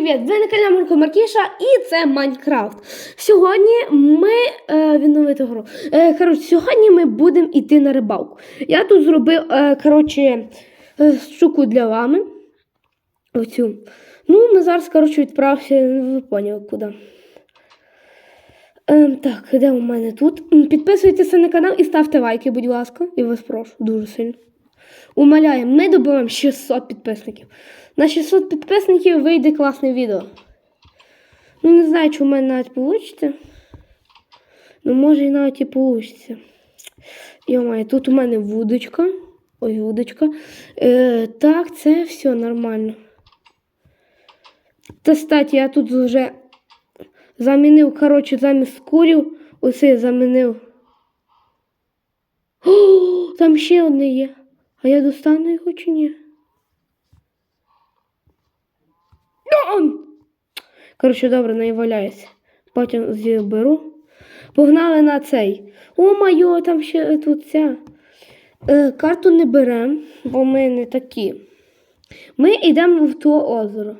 привіт! Ви на каналі Марко Маркіша і це Майнкрафт. Сьогодні ми е, відновити гру. Е, коротше, сьогодні ми будемо йти на рибалку. Я тут зробив е, коротше, е, штуку для вами. Оцю. Ну, ми зараз, коротше, відправився, ви поняли куди. Е, так, де у мене тут? Підписуйтеся на канал і ставте лайки, будь ласка. Я вас прошу дуже сильно. Умоляємо, ми добиваємо 600 підписників. На 600 підписників вийде класне відео. Ну, не знаю, чи у мене навіть вийде. Ну, може і навіть і вийде. Йомає, тут у мене вудочка. Ой, вудочка. Е, так, це все нормально. Та статі, я тут вже замінив, коротше, замість курів, оце замінив. О, там ще одне є. А я достану його чи ні? Коротше, добре, не валяється. Потім зіберу. Погнали на цей. О, майо, там ще тут ця. Е, карту не беремо, бо ми не такі. Ми йдемо в то озеро.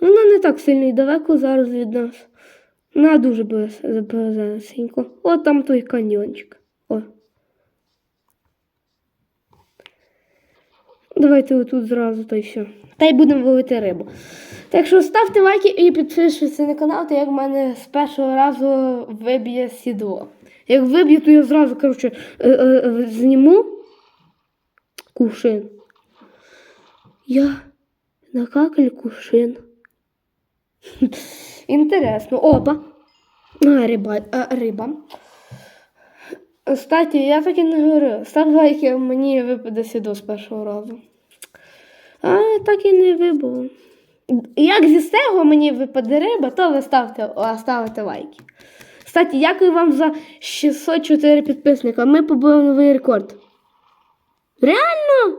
Воно не так сильно і далеко зараз від нас. На дуже близенько. О, там той каньйончик. О. Давайте отут зразу та й все. Та й будемо ловити рибу. Так що ставте лайки і підписуйтесь на канал, то як в мене з першого разу виб'є сідло. Як виб'є, то я зразу коротше, е, е, е, зніму кувшин. Я на какель кувшин. Інтересно. Опа. А, риба. А, риба. Кстати, я так і не говорю. Став лайки, мені випаде сідло з першого разу. А так і не вибуло. Як зі стего мені випаде риба, то ви ставте, ставите лайки. Кстати, дякую вам за 604 підписника. Ми побили новий рекорд. Реально?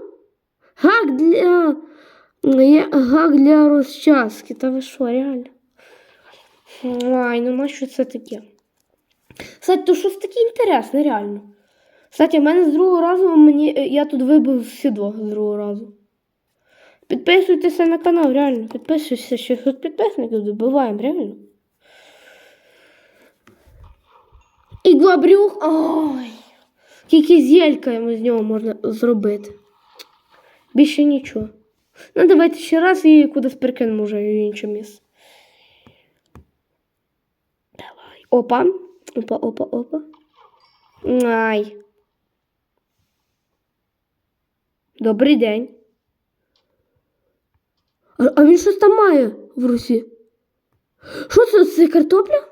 Гак для. Гак для розчаски. Та ви що, реально? Ай, ну на що це таке? Кстати, то щось таке інтересне, реально. Кстати, в мене з другого разу мені, я тут вибив сідло з другого разу. Підписуйтеся на канал, реально. Підписуйтеся, тут підписників добиваємо, реально. Іглобрюх. Ой. Тільки зельками з нього можна зробити. Більше нічого. Ну, давайте ще раз і кудись прикинемо вже в інше місце. Давай. Опа. Опа, опа, опа. Ай. Добрий день. А, а він щось там має в русі. Що це? Це картопля?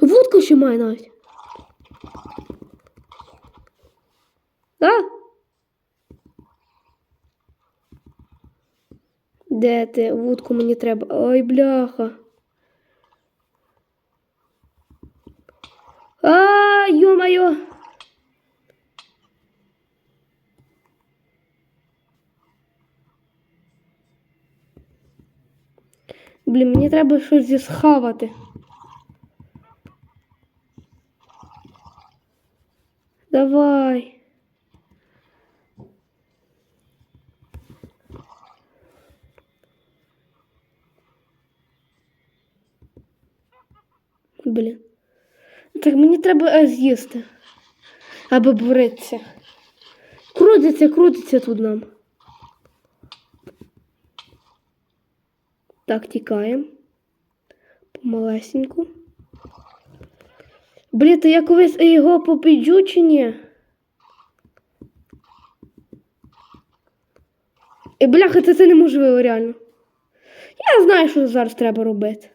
Вудка ще має навіть. Да? Де ти? Вудку мені треба. Ой, бляха. А, ё-моё. Блін, мені треба щось зі схавати. Давай. Блін. Так мені треба е, з'їсти. Аби боритися. Крутиться, крутиться тут нам. Так, тікаємо. Помалесеньку. Блін, то я колись його попіджу чи ні? І бляха, це, це неможливо реально. Я знаю, що зараз треба робити.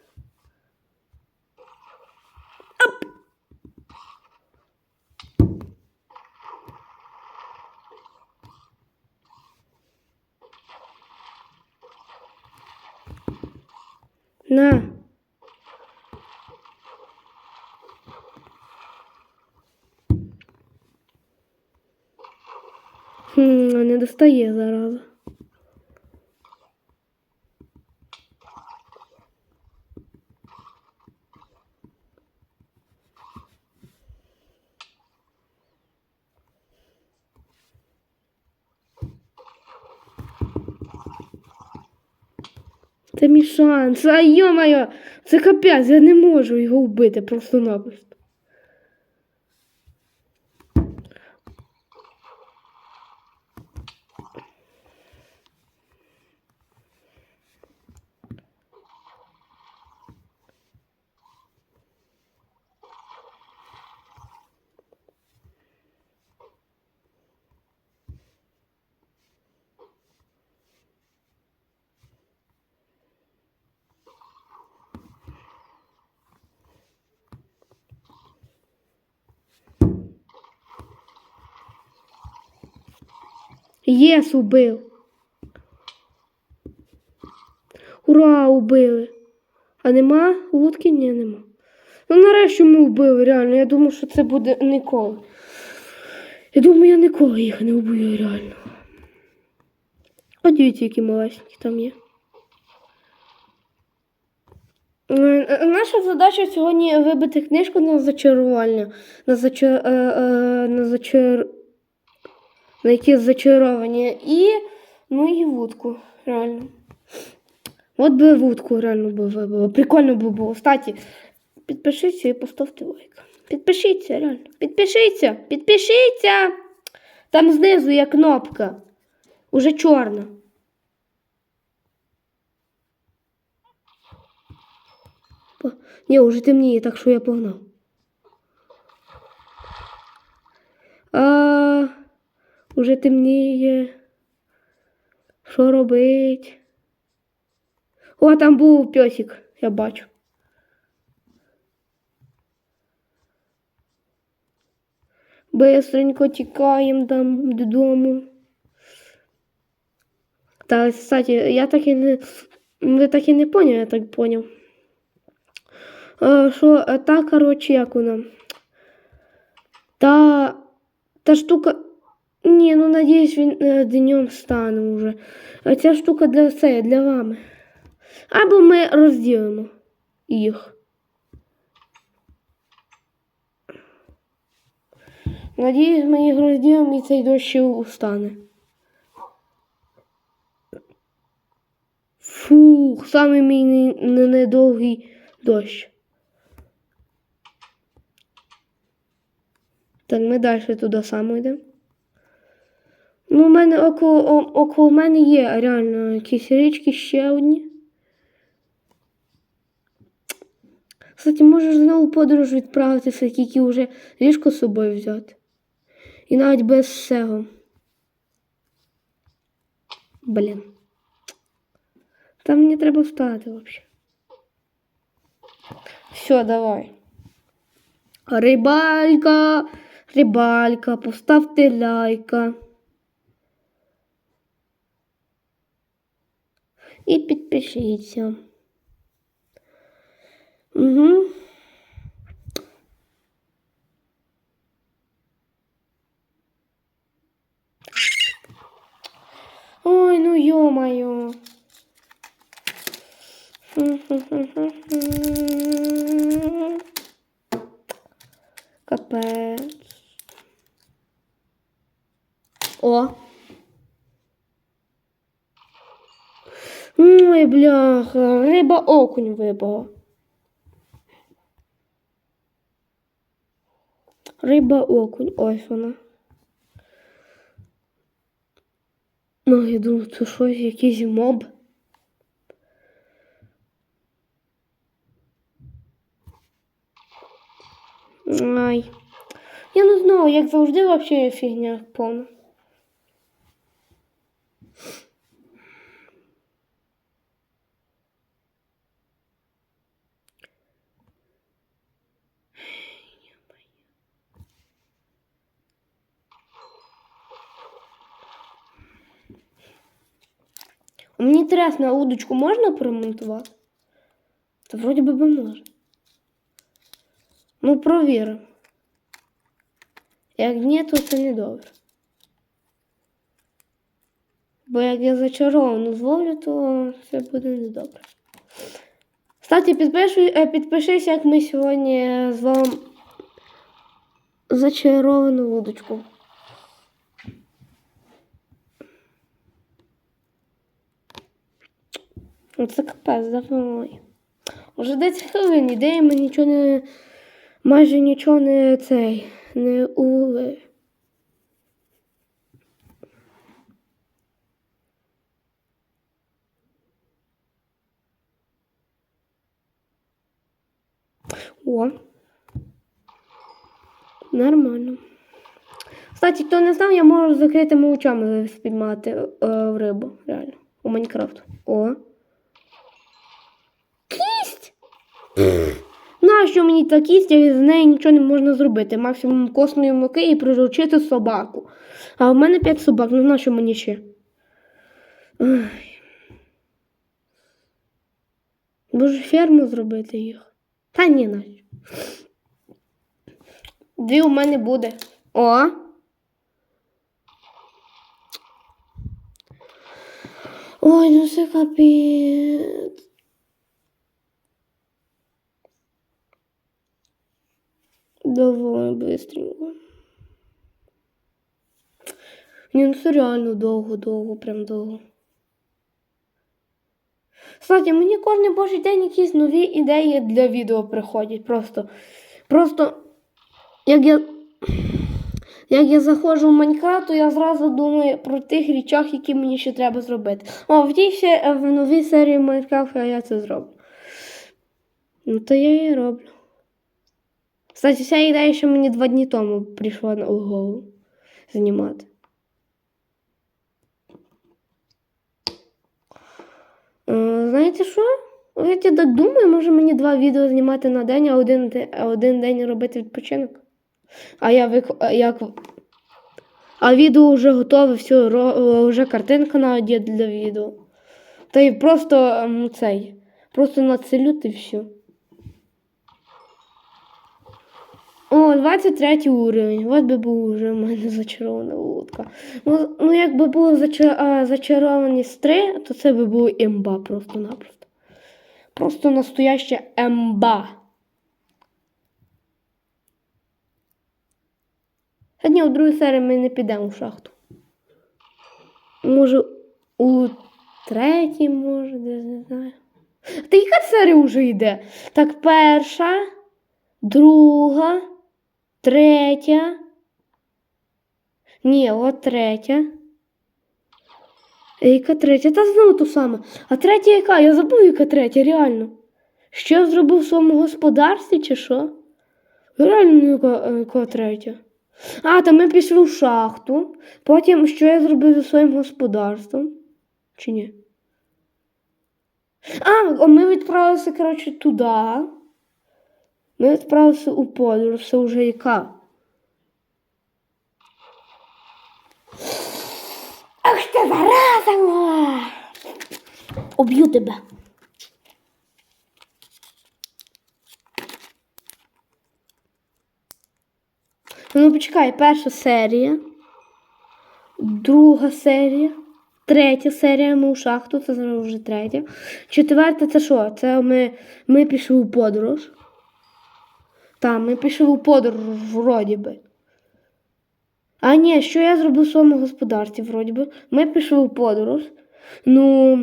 На. Хм, не достає зараз. Це мій шанс. А йо-моє, це капець, я не можу його вбити просто-напросто. Єс, убив. Ура, убили. А нема вудки? Ні, нема. Ну нарешті ми вбили, реально. Я думав, що це буде ніколи. Я думаю, я ніколи їх не вбию, реально. А дивіться, які малесенькі там є. Е, е, Наша задача сьогодні вибити книжку на зачарування. На зачар... е, на зачар... на якісь зачаровані. І ну і вудку, реально. От би вудку реально вибило. Прикольно би було. Кстати, підпишіться і поставте лайк. Підпишіться, реально. Підпишіться, підпишіться. Там знизу є кнопка. Уже чорна. Ні, уже темніє, так що я погнав. А, уже темніє. Що робить? О, там був пьосик, я бачу. Бистренько тікаємо там додому. Та, кстати, я так і не. Ви так і не поняли, я так поняв. Що та, коротше, як вона? Та, та штука. Ні, ну надіюсь, він е, днем стане вже. А ця штука для це, для вами. Або ми розділимо їх. Надіюсь, ми їх розділимо і цей дощ устане. Фух, самий мій не- не- недовгий дощ. Так, ми далі туди само йдемо. Ну, у мене около, около мене є реально якісь річки ще одні. Кстати, можеш знову подорож відправитися, тільки вже ліжко з собою взяти. І навіть без цього. Блін. Там мені треба встати взагалі. Все, давай. Рибалька, рибалька, поставте лайка. І підпишіться. Угу. Ой, ну ё-моё. Капець. О. Ой, бляха, риба окунь випала. Риба окунь, ось вона. Ну, я думаю, це щось, якийсь моб. Ай. Я не знаю, як завжди вообще фігня повна. Мені інтересно, удочку можна поремонтувати? Та вроді би можна. Ну, провіримо. Як ні, то це не добре. Бо як я зачаровану зловлю, то це буде недобре. Кстати, е, підпишись, як ми сьогодні зловимо зачаровану вудочку. Ну, Це капець, давай. Уже 10 хвилин іде, і ми нічого не. Майже нічого не цей. Не ули. О. Нормально. Кстати, хто не знав, я можу закритими очами спіймати е, рибу. Реально. У Майнкрафт. О. Нащо мені та кість, як з неї нічого не можна зробити? Максимум косної муки і приручити собаку. А в мене 5 собак, ну нащо мені ще? Може ферму зробити їх? Та ні, нащо. Дві у мене буде. О! Ой, ну це капець. Давай быстренько. Ні, ну це реально довго, довго, прям довго. Кстати, мені кожен божий день якісь нові ідеї для відео приходять. Просто. Просто, як я. Як я заходжу в Майнкрафт, то я зразу думаю про тих речах, які мені ще треба зробити. О, в тій ще в новій серії Майнкрафта я це зроблю. Ну, то я і роблю. Кстати, ця ідея ще мені два дні тому прийшла на голову знімати. Знаєте що? От я думаю, може мені два відео знімати на день, а один, один день робити відпочинок. А я вик... як. А відео вже готове, все, вже картинка навіть є для відео. Та й просто цей. Просто нацелют і все. О, 23 уровень. От би був вже в мене зачарована вудка. Ну, ну якби було зача... а, зачарованість 3, то це би було імба просто-напросто. Просто настояща емба. Та ні, у другій серії ми не підемо в шахту. Може, у третій, може, десь не знаю. Та яка серія вже йде? Так, перша, друга, третя. Ні, от третя. Яка третя? Та знову ту саме. А третя яка? Я забув, яка третя, реально. Що я зробив в своєму господарстві, чи що? Реально, яка, яка третя. А, то ми пішли в шахту. Потім, що я зробив зі своїм господарством? Чи ні? А, ми відправилися, коротше, туди. Ми відправилися у подорож, це вже яка? Ах ти зараза! Уб'ю тебе. Ну, почекай, перша серія, друга серія, третя серія ми у шахту, це вже третя. Четверта це що? Це ми, ми пішли у подорож. Так, ми пішли у подорож, вроді би. А ні, що я зробив в своєму господарстві, вроді би. Ми пішли у подорож. Ну.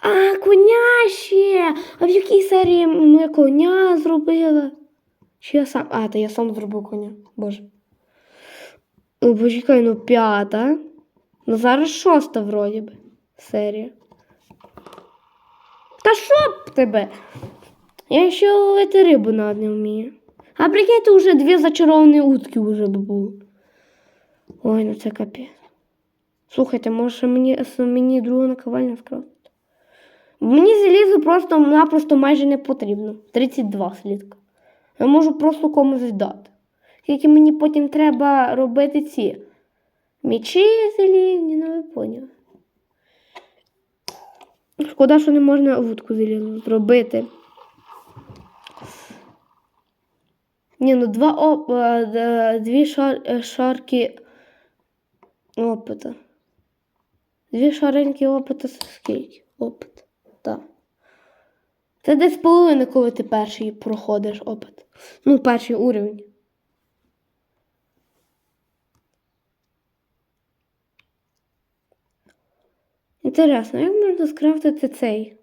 А, коня ще! А в якій серії ми коня зробили? Чи я сам. А, та я сам зробив коня. Боже. Ну, почекай, ну п'ята. Ну зараз шоста вроді би. Серія. Та що б тебе? Я ще ловити рибу навіть не вмію. А прикиньте, вже дві зачаровані утки вже б було. Ой, ну це капець. Слухайте, може мені, мені другу наковальню скрафтити? Мені залізо просто-напросто майже не потрібно. 32 слідка. Я можу просто комусь віддати. Тільки мені потім треба робити ці мічі залізні, ну ви поняли. Шкода, що не можна вудку залізну зробити. Ні, ну два оп, е, дві шар, е, шарки опита. Дві шареньки опита скільки? Опит. Так. Це десь половина, коли ти перший проходиш опит. Ну, перший уровень. Інтересно, як можна скрафтити цей?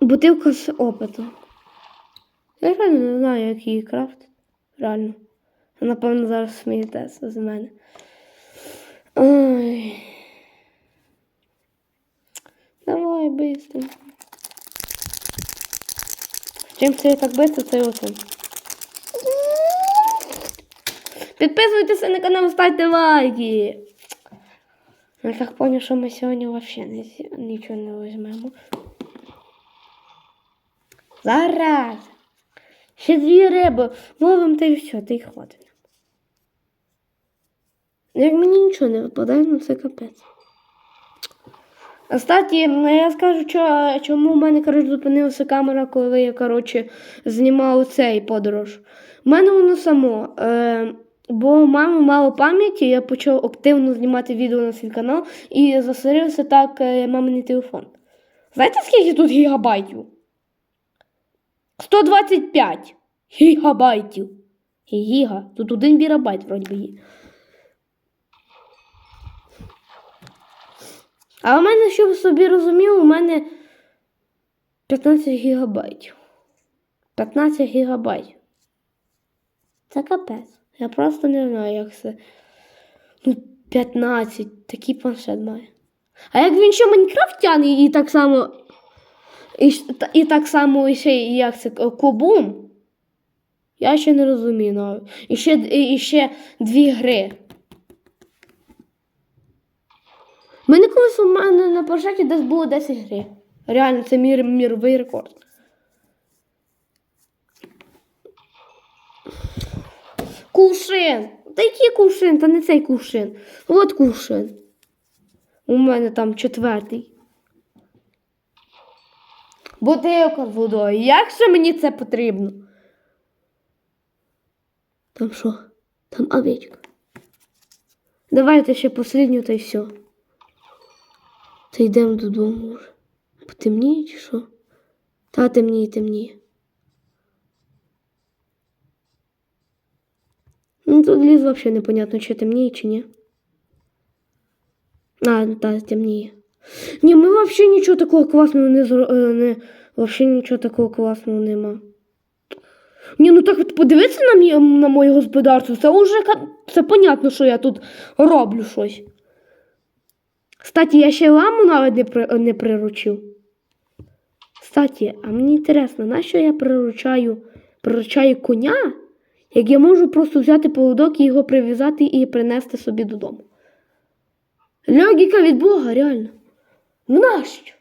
Бутилка з опитом. Я реально не знаю, як її крафтити. Реально. Напевно, зараз смієтеся з мене. Ой. Давай, быстро. Чим це так быстро, це оцим. Підписуйтеся на канал, ставте лайки. Я так понял, що ми сьогодні вообще нічого не візьмемо. Зараз. Ще дві риби. Ловим та й все, та й хватить. Як мені нічого не випадає, ну це капець. А, ну, я скажу, чому в мене коротше, зупинилася камера, коли я коротше, знімав цей подорож. У мене воно само. Е, бо у мами мало пам'яті, я почав активно знімати відео на свій канал і засорився так е, маминий телефон. Знаєте, скільки тут гігабайтів? 125 гігабайтів. Гіга. Тут один бірабайт, вроді би є. А у мене, щоб собі розуміли, у мене 15 гігабайтів. 15 гігабайтів. Це капець. Я просто не знаю, як це. Ну, 15. Такий планшет має. А як він ще Майнкрафтяний і так само. І, і так само ще як це кубум. Я ще не розумію навіть. І ще, і ще дві гри. Мене колись у мене на планшеті десь було 10 гри. Реально, це мір, міровий рекорд. Кувшин. Та який кувшин? Та не цей кувшин. От кувшин. У мене там четвертий. Бутилка з водою. Як же мені це потрібно? Там що? Там овечка. Давайте ще послідню та й все. Та йдемо додому вже. Потемніє чи що? Та темніє, темніє. Ну тут ліс взагалі непонятно, чи темніє, чи ні. А, ну та темніє. Ні, ми взагалі нічого такого класного не е, не... Взагалі нічого такого класного нема. Ні, ну так от подивитися на, мій, на моє господарство, це вже це понятно, що я тут роблю щось. Кстати, я ще ламу навіть не, при... не приручив. Кстати, а мені інтересно, на що я приручаю, приручаю коня, як я можу просто взяти поводок і його прив'язати і принести собі додому. Логіка від Бога, реально. Нащо?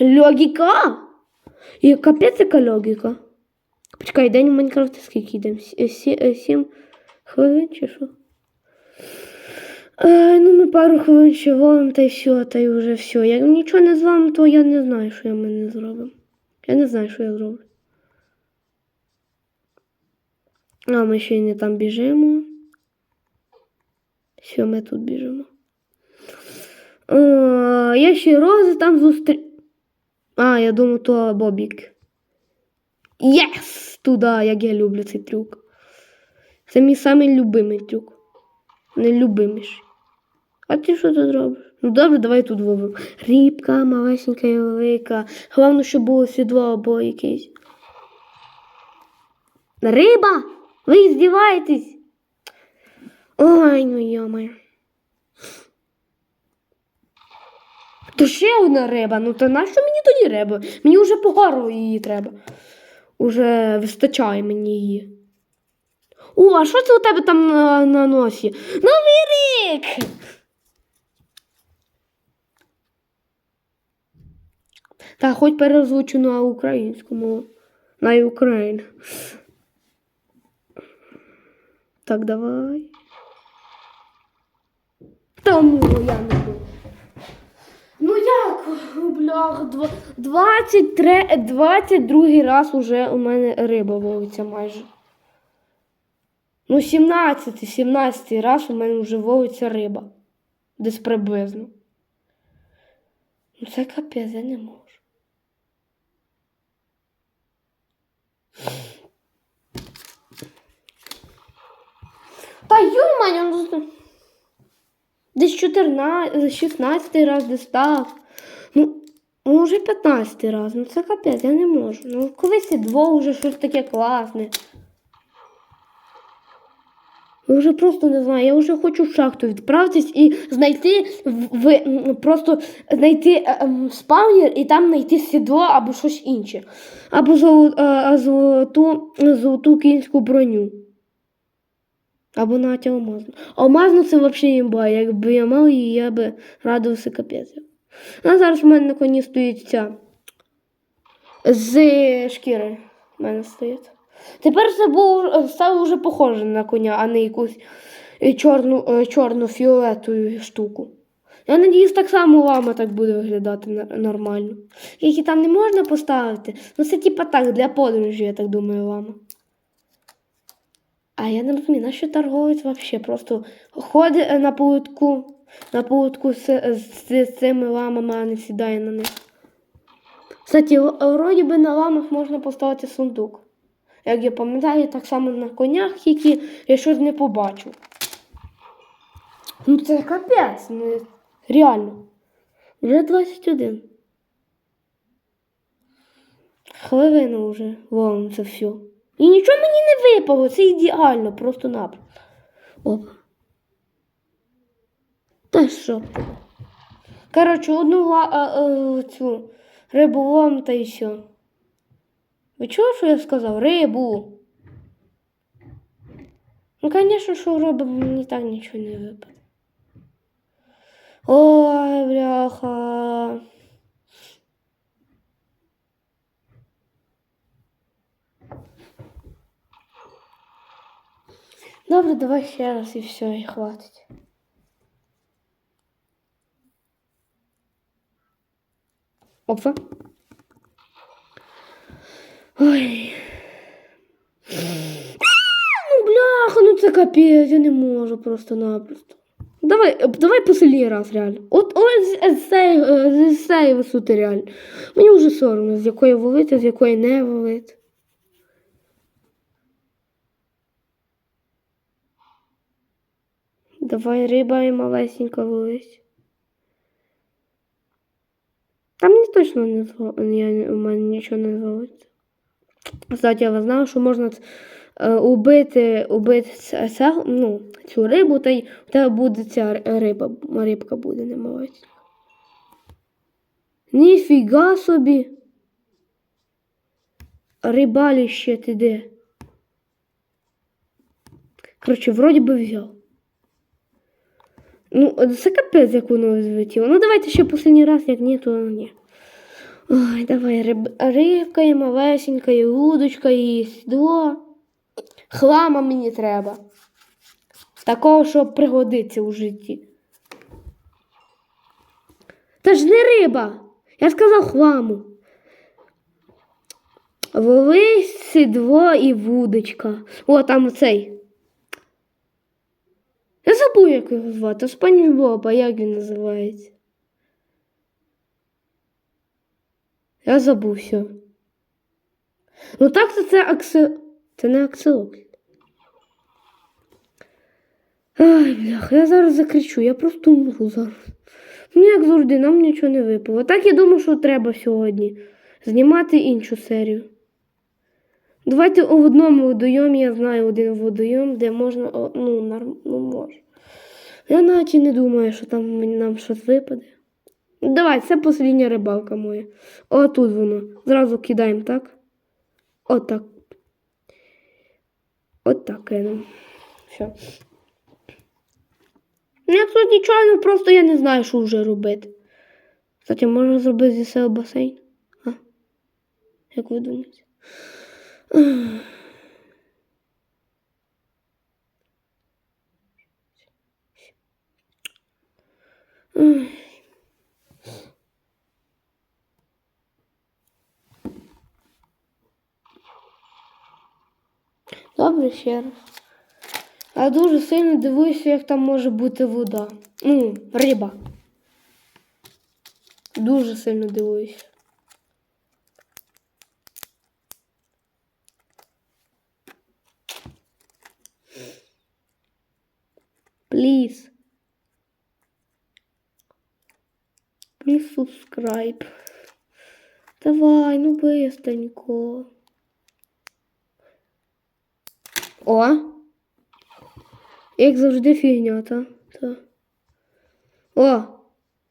Логіка? І капець яка логіка. Почекай, день у Майнкрафті скільки йдемо? Сі- е, Сім хвилин чи що? Е, ну, ми пару хвилин ще та й все, та й вже все. Як нічого не з то я не знаю, що я ми не зробимо. Я не знаю, що я зроблю. А ми ще й не там біжимо. Все, ми тут біжимо. О, я ще рози там зустрі. А, я думаю, то Бобік. Єс! Туди, як я люблю цей трюк. Це мій самий любимий трюк. Нелюбиміший. А ти що тут робиш? Ну добре, давай тут ловимо. Рібка, малесенька і велика. Головне, щоб було сідло або якесь. Риба! Ви здіваєтесь? Ой, ну йомаю. То ще одна риба. Ну то нащо мені тоді риба? Мені вже по горлу її треба. Уже вистачає мені її. О, а що це у тебе там на, на носі? Новий рік! Та хоч перезвучу на українську мову. На Україну. Так, давай. Та ну, я не буду. Блях, 23, 22 раз уже у мене риба ловиться майже. Ну, 17, 17 раз у мене вже ловиться риба. Десь приблизно. Ну це капець, я не можу. Та юмаю, ну. Десь 14, 16 раз десь став. Ну, ну вже 15 раз. Ну це капець, я не можу. Ну, колись і дво вже щось таке класне. Я вже просто не знаю, я вже хочу в шахту відправитись і знайти в, просто знайти е, спавнер і там знайти сідло або щось інше. Або е, золоту, золоту кінську броню. Або навіть алмазну. Алмазну це взагалі імба. Якби я мав її, я би радувався капець. А зараз в мене на коні стоїть ця. З шкіри в мене стоїть. Тепер це було, стало вже похоже на коня, а не якусь е, чорну, е, чорно-фіолетову штуку. Я надіюсь, так само лама так буде виглядати нормально. Які там не можна поставити. Ну це типа так, для подорожі, я так думаю, лама. А я не розумію, на що торговець взагалі? Просто ходить е, на поводку, на поводку з, з, з цими ламами, а не сідає на них. Кстати, вроді би на ламах можна поставити сундук. Як я пам'ятаю, так само на конях, тільки я щось не побачив. Ну це капець, ну реально. Вже 21. Хвилину вже ловимо це все. І нічого мені не випало, це ідеально, просто напросто. Оп. Та що? Коротше, одну а, а, цю рибу ловим та і все. Ви чули, що я сказав? Рибу. Ну, звісно, що риби мені так нічого не випаде. Ой, бляха. Добре, давай ще раз і все, і хватить. Опа. Ой. Ну, бляха, ну це капець, я не можу просто-напросто. Давай, е, давай последній раз, реально. От ось з е, з цієї висоти реально. Мені вже соромно, з якої валити, з якої не валити. Давай риба і малесенька вились. Там мені точно не я, у мене нічого не звалиться. Кстати, я знала, що можна е, убити, убити це, це, ну, цю рибу, та й у тебе буде ця риба, рибка буде не малесенька. Ніфіга собі. Рибаліще ти де? Коротше, вроді би взяв. Ну, це капець, як воно злетіло. Ну, давайте ще останній раз, як ні, то ні. Ой, давай, риб, рибка і малесенька, і удочка, і сідло. Хлама мені треба. Такого, що пригодиться у житті. Та ж не риба. Я сказав хламу. Волись, сідло і вудочка. О, там цей. Забув, як його звати. Спанч Боба, як він називається. Я забув все. Ну так то це акси... Це не аксилок. Ай, бляха, я зараз закричу, я просто умру зараз. Ну, як завжди, нам нічого не випало. Так я думав, що треба сьогодні знімати іншу серію. Давайте в одному водойомі, я знаю один водойом, де можна, ну, норм, ну, може. Я навіть і не думаю, що там нам щось випаде. Ну, Давай, це послідня рибалка моя. О, тут воно. Зразу кидаємо, так? Отак. Отак кинемо. Все. Ну, як тут нічого, ну просто я не знаю, що вже робити. Кстати, можна зробити зі себе басейн. А? Як ви думаєте? Добре, ще раз. Я дуже сильно дивуюся, як там може бути вода. Ну, риба. Дуже сильно дивуюся. Пліз. Subscribe. Давай, ну быстренько. О! Як завжди фігня, та? та. О!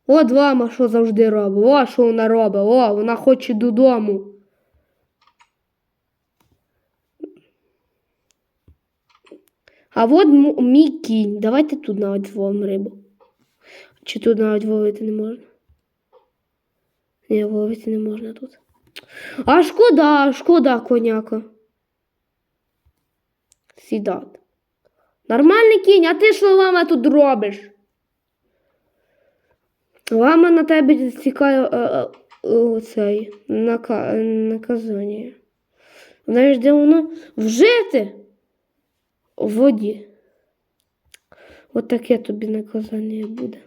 От вама що завжди робить. О, що вона робить. О, вона хоче додому. А от мій кінь. Давайте тут навіть зловимо рибу. Чи тут навіть ловити не можна? Ні, ловити не можна тут. А шкода, шкода, коняка. Сідати. Нормальний кінь, а ти що мама тут робиш? Лама на тебе цікає е, е, е, цей нака, наказання. Знаєш, де воно вжити у воді. От таке тобі наказання буде.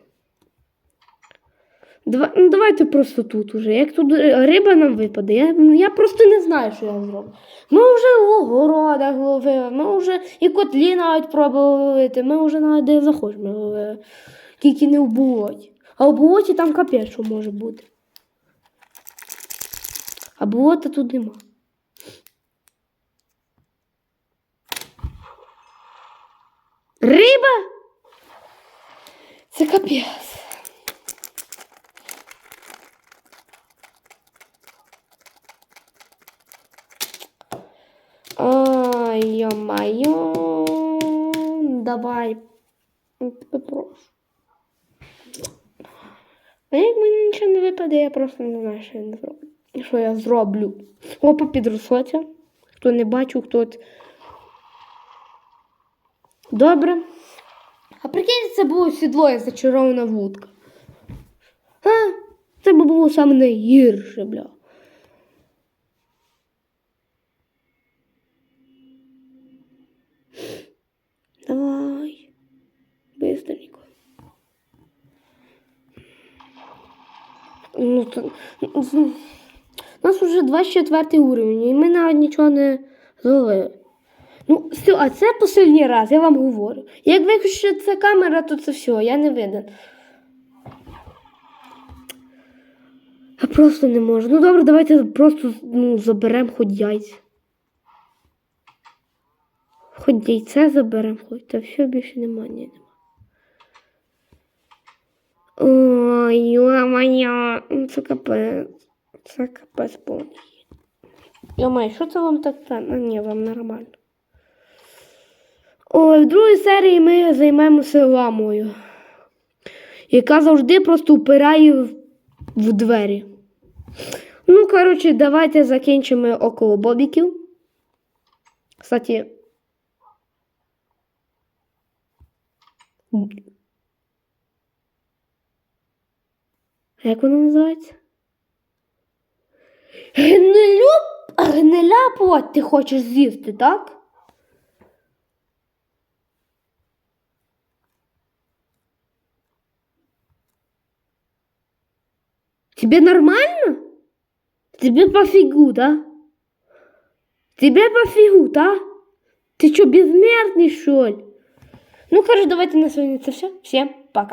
Давай, ну, давайте просто тут уже. Як тут е, риба нам випаде, я, я просто не знаю, що я зроблю. Ми вже в огородах ловили, ми вже і котлі навіть пробували ловити, ми вже навіть де захочемо ловили. Тільки не в болоті. А в болоті там капець, що може бути. А болота тут нема. Риба? Це капець. Ай, ё-моё. Давай. Прошу. А як мені нічого не випаде, я просто не знаю, що я не зроблю. Що я зроблю. Опа, підрослося. Хто не бачив, хто. Добре. А прикиньте, це було сідло і зачарована вудка. А, це було саме найгірше, бля. Ну, у нас вже 24 уровень, і ми навіть нічого не зловили. Ну, а це останній раз, я вам говорю. Як виключиться камера, то це все, я не виден. Я просто не можу. Ну добре, давайте просто ну, заберемо хоч яйця. Хоч яйце заберемо, хоч та все більше немає. Ой, йо-моє, ну, це капець. Це капець повний. Йо-моє, що це вам так? та- Ну, ні, вам нормально. Ой, в другій серії ми займемося ламою, яка завжди просто впирає в, в двері. Ну, коротше, давайте закінчимо около бобіків. Кстати, як воно називається? Гнилю, гниля плоть ти хочеш з'їсти, так? Тебе нормально? Тебе пофигу, да? Тебе пофигу, да? Ты что, безмертный, что ли? Ну, короче, давайте на сегодня это все. Всем пока.